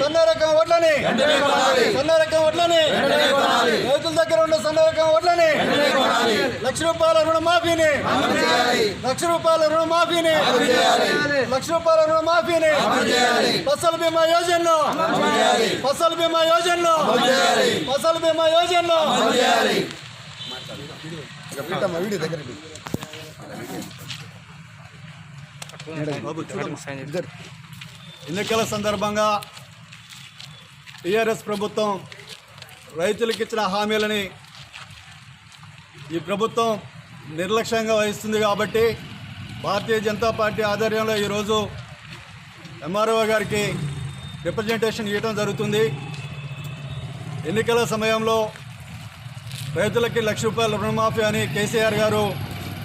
సన్న రకం వడ్లని సన్న రకం వడ్లని రైతుల దగ్గర ఉన్న సన్న రకం వడ్లని లక్ష రూపాయల రుణమాఫీని. లక్ష రూపాయల రుణమాఫీని. లక్ష రూపాయల రుణమాఫీని. ఫసల్ బీమా యోజనలో. ఫసల్ బీమా యోజనలో. ఫసల్ బీమా యోజనలో. వీడియో దగ్గర ఎన్నికల సందర్భంగా టీఆర్ఎస్ ప్రభుత్వం రైతులకు ఇచ్చిన హామీలని ఈ ప్రభుత్వం నిర్లక్ష్యంగా వహిస్తుంది కాబట్టి భారతీయ జనతా పార్టీ ఆధ్వర్యంలో ఈరోజు ఎంఆర్ఓ గారికి రిప్రజెంటేషన్ ఇవ్వడం జరుగుతుంది. ఎన్నికల సమయంలో రైతులకి లక్ష రూపాయల రుణమాఫీ అని కేసీఆర్ గారు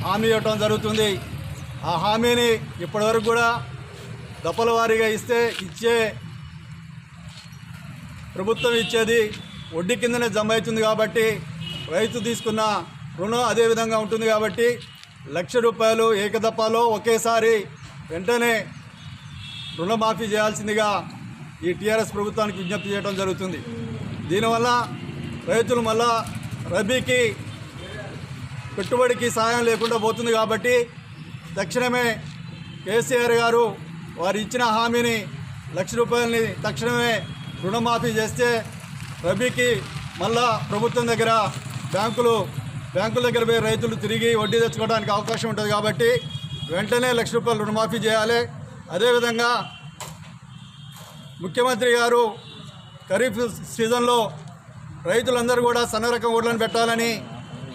హామీ ఇవ్వటం జరుగుతుంది. ఆ హామీని ఇప్పటివరకు కూడా దఫల వారీగా ఇస్తే ఇచ్చే ప్రభుత్వం ఇచ్చేది వడ్డీ కిందనే జమ అవుతుంది కాబట్టి రైతు తీసుకున్న రుణం అదే విధంగా ఉంటుంది కాబట్టి లక్ష రూపాయలు ఏకదప్పాలో ఒకేసారి వెంటనే రుణమాఫీ చేయాల్సిందిగా ఈ టీఆర్ఎస్ ప్రభుత్వానికి విజ్ఞప్తి చేయడం జరుగుతుంది. దీనివల్ల రైతులు మళ్ళా రబీకి పెట్టుబడికి సాయం లేకుండా పోతుంది కాబట్టి తక్షణమే కేసీఆర్ గారు వారు ఇచ్చిన హామీని లక్ష రూపాయలని తక్షణమే రుణమాఫీ చేస్తే రబీకి మళ్ళా ప్రభుత్వం దగ్గర బ్యాంకులు బ్యాంకుల దగ్గర పోయి రైతులు తిరిగి వడ్డీ తెచ్చుకోవడానికి అవకాశం ఉంటుంది కాబట్టి వెంటనే లక్ష రూపాయలు రుణమాఫీ చేయాలి. అదేవిధంగా ముఖ్యమంత్రి గారు ఖరీఫ్ సీజన్లో రైతులందరూ కూడా సన్న రకం ఓట్లను పెట్టాలని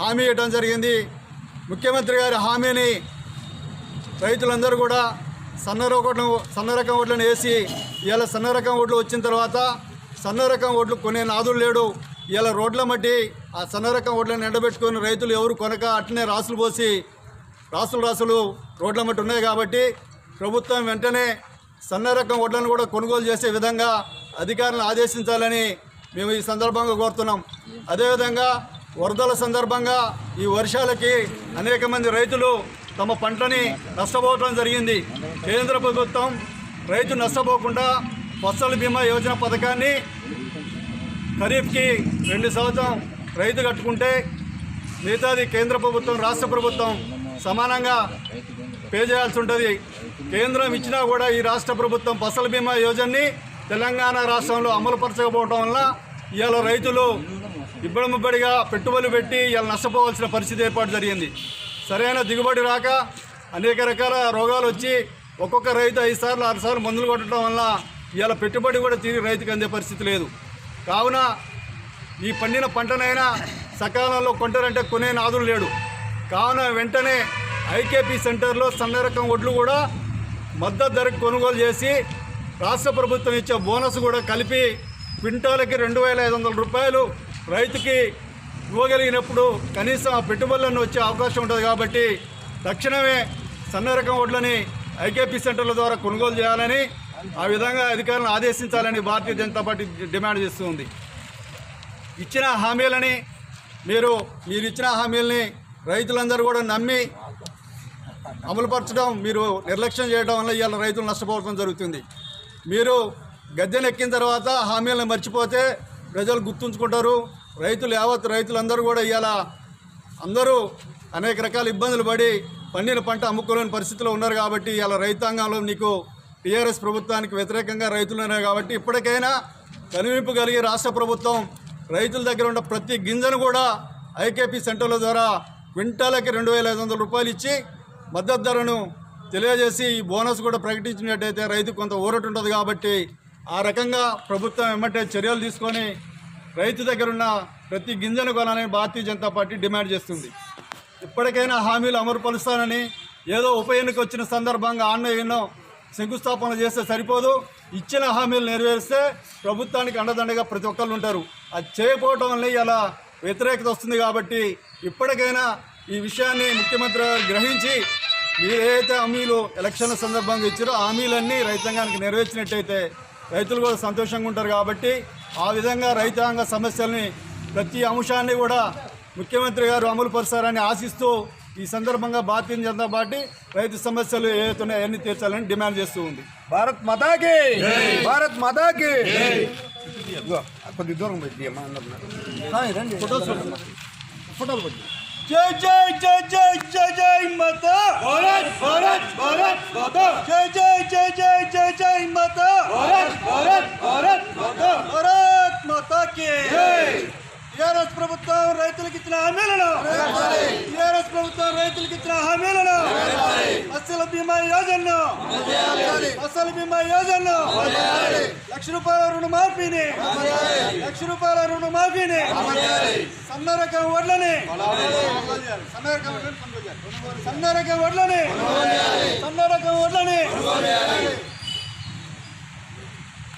హామీ ఇవ్వడం జరిగింది. ముఖ్యమంత్రి గారి హామీని రైతులందరూ కూడా సన్న రకం సన్న రకం ఓట్లను వేసి ఇవాళ సన్న రకం ఓట్లు వచ్చిన తర్వాత సన్న రకం ఓట్లు కొనే నాదులు లేడు. ఇలా రోడ్ల మట్టి ఆ సన్న రకం ఓట్లను ఎండబెట్టుకుని రైతులు ఎవరు కొనక అట్లనే రాసులు పోసి రాసులు రాసులు రోడ్ల మట్టి ఉన్నాయి కాబట్టి ప్రభుత్వం వెంటనే సన్న రకం వడ్లను కూడా కొనుగోలు చేసే విధంగా అధికారులను ఆదేశించాలని మేము ఈ సందర్భంగా కోరుతున్నాం. అదేవిధంగా వరదల సందర్భంగా ఈ వర్షాలకి అనేక మంది రైతులు తమ పంటని నష్టపోవడం జరిగింది. కేంద్ర ప్రభుత్వం రైతు నష్టపోకుండా ఫసల్ బీమా యోజన పథకాన్ని ఖరీఫ్కి రెండు సంవత్సరం రైతు కట్టుకుంటే మిగతాది కేంద్ర ప్రభుత్వం రాష్ట్ర ప్రభుత్వం సమానంగా పే చేయాల్సి ఉంటుంది. కేంద్రం ఇచ్చినా కూడా ఈ రాష్ట్ర ప్రభుత్వం ఫసల్ బీమా యోజనని తెలంగాణ రాష్ట్రంలో అమలుపరచకపోవడం వల్ల ఇవాళ రైతులు ఇబ్బడి ముబ్బడిగా పెట్టుబడులు పెట్టి ఇవాళ నష్టపోవాల్సిన పరిస్థితి ఏర్పాటు జరిగింది. సరైన దిగుబడి రాక అనేక రకాల రోగాలు వచ్చి ఒక్కొక్క రైతు ఐదు సార్లు ఆరు సార్లు మందులు కొట్టడం వల్ల ఇవాళ పెట్టుబడి కూడా తిరిగి రైతుకు అందే పరిస్థితి లేదు. కావున ఈ పండిన పంటనైనా సకాలంలో కొంటారంటే కొనే నాదులు లేడు. కావున వెంటనే ఐకేపీ సెంటర్లో సన్న రకం వడ్లు కూడా మద్దతు ధరకు కొనుగోలు చేసి రాష్ట్ర ప్రభుత్వం ఇచ్చే బోనస్ కూడా కలిపి క్వింటాలకి రెండు వేల ఐదు వందల రూపాయలు రైతుకి ఇవ్వగలిగినప్పుడు కనీసం ఆ పెట్టుబడులను వచ్చే అవకాశం ఉంటుంది కాబట్టి తక్షణమే సన్న రకం వడ్లని ఐకేపీ సెంటర్ల ద్వారా కొనుగోలు చేయాలని ఆ విధంగా అధికారులను ఆదేశించాలని భారతీయ జనతా పార్టీ డిమాండ్ చేస్తుంది ఇచ్చిన హామీలని మీరు మీరు ఇచ్చిన హామీలని రైతులందరూ కూడా నమ్మి అమలుపరచడం మీరు నిర్లక్ష్యం చేయడం వల్ల ఇవాళ రైతులు నష్టపోవడం జరుగుతుంది. మీరు గద్దెనెక్కిన తర్వాత హామీలను మర్చిపోతే ప్రజలు గుర్తుంచుకుంటారు. రైతులు యావత్ రైతులందరూ కూడా ఇవాళ అందరూ అనేక రకాల ఇబ్బందులు పడి పండిన పంట అమ్ముకోలేని పరిస్థితిలో ఉన్నారు కాబట్టి ఇవాళ రైతాంగంలో నీకు టీఆర్ఎస్ ప్రభుత్వానికి వ్యతిరేకంగా రైతులు ఉన్నారు కాబట్టి ఇప్పటికైనా కనువింపు కలిగి రాష్ట్ర ప్రభుత్వం రైతుల దగ్గర ఉన్న ప్రతి గింజను కూడా ఐకేపీ సెంటర్ల ద్వారా క్వింటాలకి రెండు వేల ఐదు వందల రూపాయలు ఇచ్చి మద్దతు ధరను తెలియజేసి ఈ బోనస్ కూడా ప్రకటించినట్టయితే రైతు కొంత ఊరట ఉంటుంది కాబట్టి ఆ రకంగా ప్రభుత్వం వెంబటే చర్యలు తీసుకొని రైతు దగ్గర ఉన్న ప్రతి గింజను కొనాలని భారతీయ జనతా పార్టీ డిమాండ్ చేస్తుంది. ఇప్పటికైనా హామీలు అమలుపరుస్తానని ఏదో ఉప ఎన్నిక వచ్చిన సందర్భంగా ఆన్న ఎన్నో శంకుస్థాపన చేస్తే సరిపోదు. ఇచ్చిన హామీలు నెరవేరిస్తే ప్రభుత్వానికి అండదండగా ప్రతి ఒక్కళ్ళు ఉంటారు. అది చేయకపోవటం వల్ల ఇలా వ్యతిరేకత వస్తుంది కాబట్టి ఇప్పటికైనా ఈ విషయాన్ని ముఖ్యమంత్రి గారు గ్రహించి మీరు ఏదైతే హామీలు ఎలక్షన్ల సందర్భంగా ఇచ్చారో హామీలన్నీ రైతాంగానికి నెరవేర్చినట్టయితే రైతులు కూడా సంతోషంగా ఉంటారు కాబట్టి ఆ విధంగా రైతాంగ సమస్యల్ని ప్రతి అంశాన్ని కూడా ముఖ్యమంత్రి గారు అమలు పరుస్తారని ఆశిస్తూ ఈ సందర్భంగా భారతీయ జనతా పార్టీ రైతు సమస్యలు ఏవైతే ఉన్నాయో అవన్నీ తీర్చాలని డిమాండ్ చేస్తూ ఉంది. భారత్ మాతాకి! భారత్ మాతాకి! కొద్ది దూరం పెట్టి. రండి. ఫోటోలు కొద్ది జై జై జై జై జై జై మాతా భారత్ భారత్ భారత్ మాతా జై జై జై జై జై జై మాతా భారత్ భారత్ భారత్ మాతా భారత్ మాతా కి జై టిఆర్ఎస్ ప్రభుత్వం రైతులకు ఇచ్చిన హామీలను టిఆర్ఎస్ ప్రభుత్వం రైతులకు ఇచ్చిన హామీలను అసలు బీమా యోజనను. ఫసల్ బీమా యోజనను. లక్ష రూపాయల రుణమాఫీని. లక్ష రూపాయల రుణమాఫీని. సన్న రకం వడ్లని. సన్న రకం వడ్లని సన్న రకం వడ్లని. సన్న రకం వడ్లని.